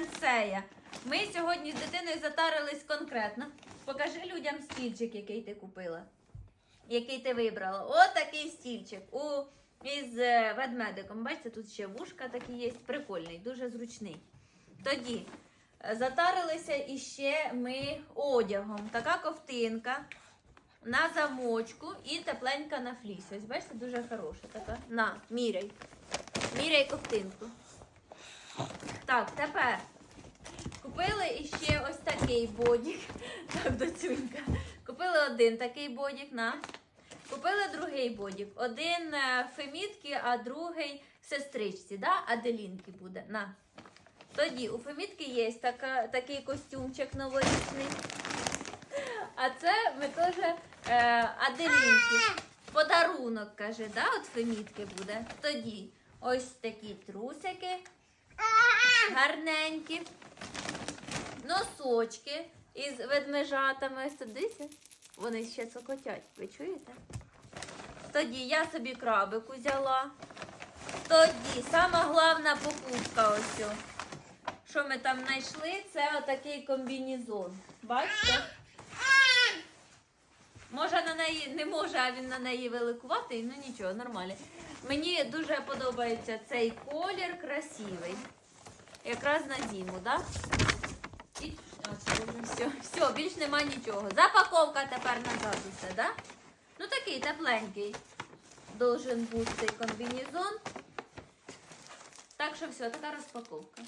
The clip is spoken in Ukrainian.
сенсея. Ми сьогодні з дитиною затарились конкретно. Покажи людям стільчик, який ти купила. Який ти вибрала. От стільчик. У, із е, ведмедиком. Бачите, тут ще вушка такі є. Прикольний, дуже зручний. Тоді е, затарилися іще ми одягом. Така ковтинка на замочку і тепленька на флісі. Ось бачите, дуже хороша така. На, міряй. Міряй ковтинку. Так, тепер купили іще ось такий бодік. Так, доцюнька. Купили один такий бодік, на. Купили другий бодік. Один е, Фемітки, а другий сестричці, да? Аделінки буде. На. Тоді у Фемітки є така, такий костюмчик новорічний. А це ми теж е, Аделінки. Подарунок, каже, да? От Фемітки буде. Тоді ось такі трусики гарненькі, носочки із ведмежатами. Ось тут дивіться, вони ще цокотять, ви чуєте? Тоді я собі крабик взяла. Тоді сама головна покупка ось. Що ми там знайшли, це отакий комбінезон. Бачите? Може на неї не може, а він на неї великуватий, ну нічого, нормально. Мені дуже подобається цей колір красивий. Якраз на зиму, так? Да? І все, все, більш нема нічого. Запаковка тепер назад усе, да? Ну такий тепленький должен бути комбінезон. Так що все, така розпаковка.